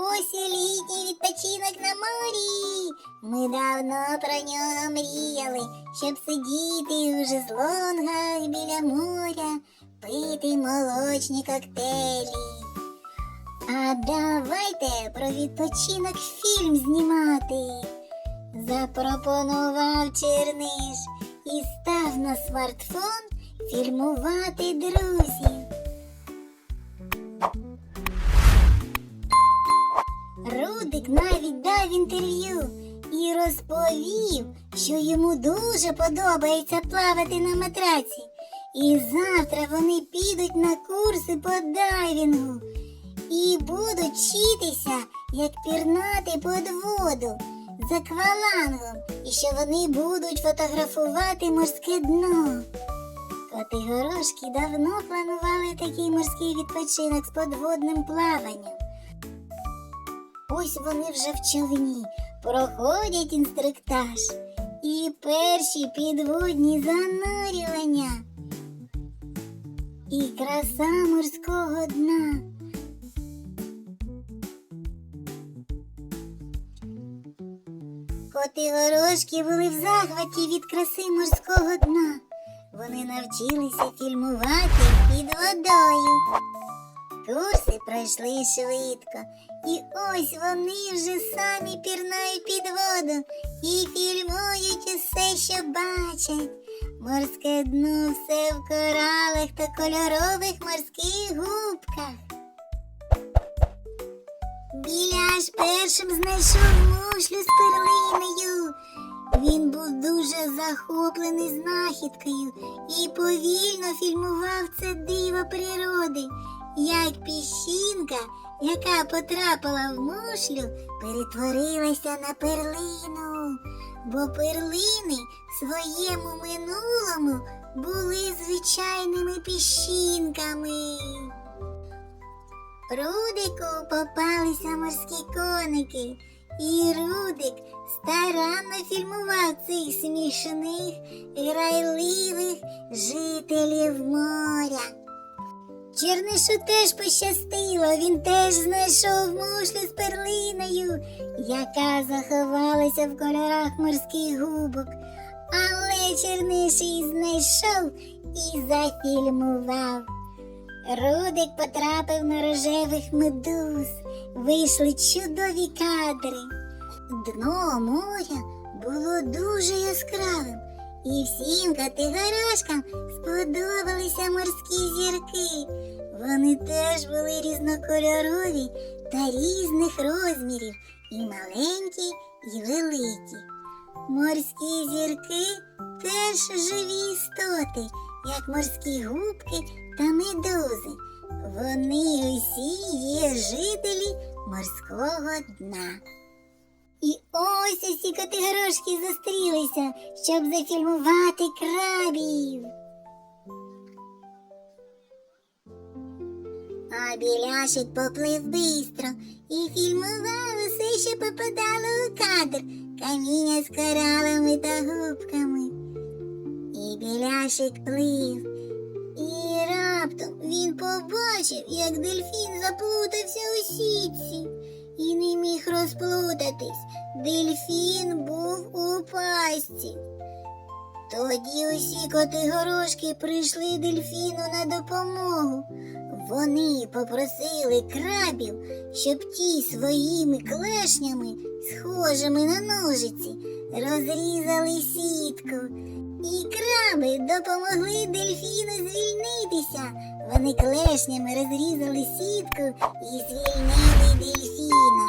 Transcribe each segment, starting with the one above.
Ось літній відпочинок на морі. Ми давно про нього мріяли, щоб сидіти у жезлонгах біля моря, пити молочні коктейлі. А давайте про відпочинок фільм знімати. Запропонував Черниш і став на смартфон фільмувати друзів. Рудик навіть дав інтерв'ю і розповів, що йому дуже подобається плавати на матраці. І завтра вони підуть на курси по дайвінгу і будуть вчитися, як пірнати під воду з аквалангом, і що вони будуть фотографувати морське дно. Коти горошки давно планували такий морський відпочинок з подводним плаванням. Ось вони вже в човні проходять інструктаж і перші підводні занурювання. І краса морського дна. Коти горошки були в захваті від краси морського дна. Вони навчилися фільмувати під водою. Курси пройшли швидко, і ось вони вже самі пірнають під воду і фільмують усе, що бачать. Морське дно все в коралах та кольорових морських губках. Біляш першим знайшов мушлю з перлиною. Він був дуже захоплений знахідкою і повільно фільмував це диво природи, як піщинка, яка потрапила в мушлю, перетворилася на перлину, бо перлини в своєму минулому були звичайними піщинками. Рудику попалися морські коники, і Рудик старанно фільмував цих смішних, грайливих жителів моря. Чернишу теж пощастило, він теж знайшов мушлю з перлиною, яка заховалася в кольорах морських губок. Але Черниш її знайшов і зафільмував. Рудик потрапив на рожевих медуз. Вийшли чудові кадри. Дно моря було дуже яскравим, і всім категорошкам сподобалися морські зірки. Вони теж були різнокольорові та різних розмірів, і маленькі, і великі. Морські зірки теж живі істоти, як морські губки та медузи. Вони усі є жителі морського дна. І ось усі котигорошки зустрілися, щоб зафільмувати крабів. А біляшик поплив бистро і фільмував усе, що попадало у кадр, каміння з коралами та губками. І біляшик плив. І раптом він побачив, як дельфін заплутався у сітці і не міг розплутатись. Дельфін був у пастці. Тоді усі коти горошки прийшли дельфіну на допомогу. Вони попросили крабів, щоб ті своїми клешнями, схожими на ножиці, розрізали сітку. І краби допомогли дельфіну звільнитися. Вони клешнями розрізали сітку і звільнили дельфіна.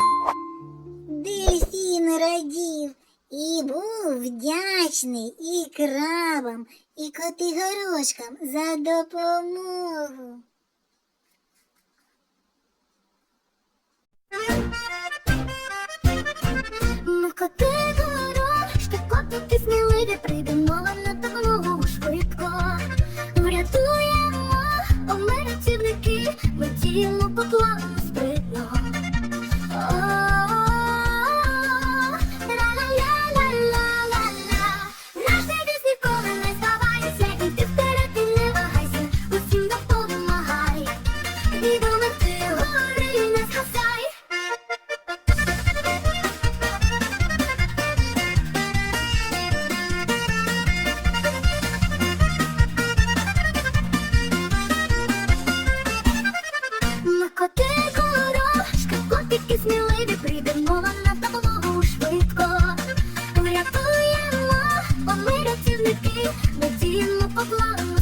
Дельфін радів і був вдячний і крабам, і котигорошкам за допомогу. Ми коти квітки, недільно поклала.